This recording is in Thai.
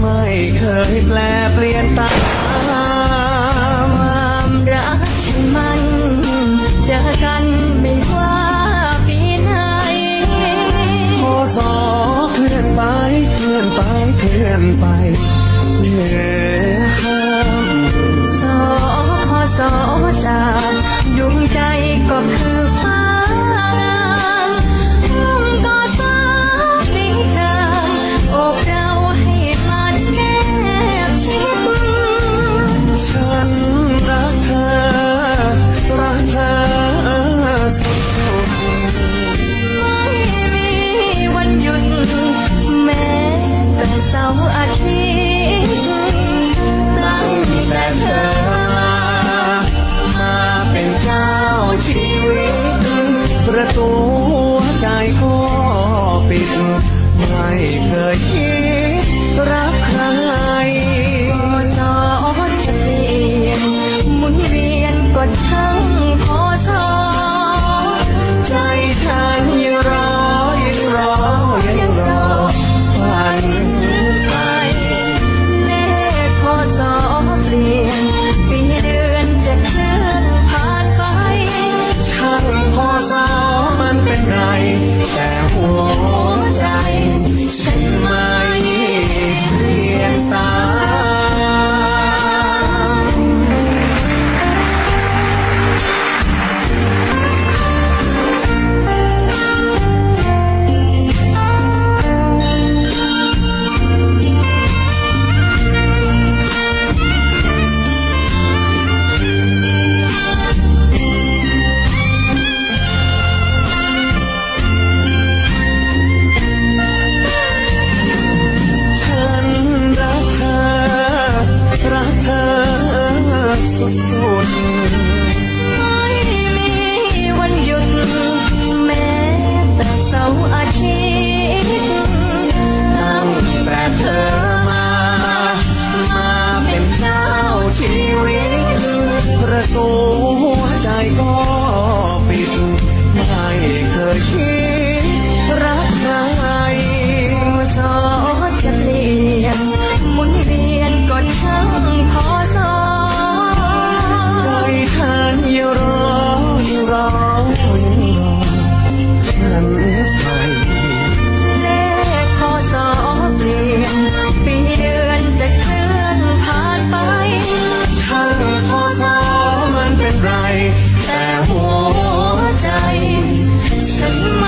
ไม่เคยแปลเปลี่ยนตามความรักฉันมันเจอกันไม่ว่าปีไหนพอสอเคลื่อนไป เคลื่อนไป เคลื่อนไปเหลือห้ามสอขอสอจากดวง but สุดไม่มีวันหยุด แม้แต่เสาร์อาทิตย์ตั้งแต่เธอมา มาเป็นเจ้าชีวิต ประตูหัวใจก็ปิด ไม่เคยคิด Just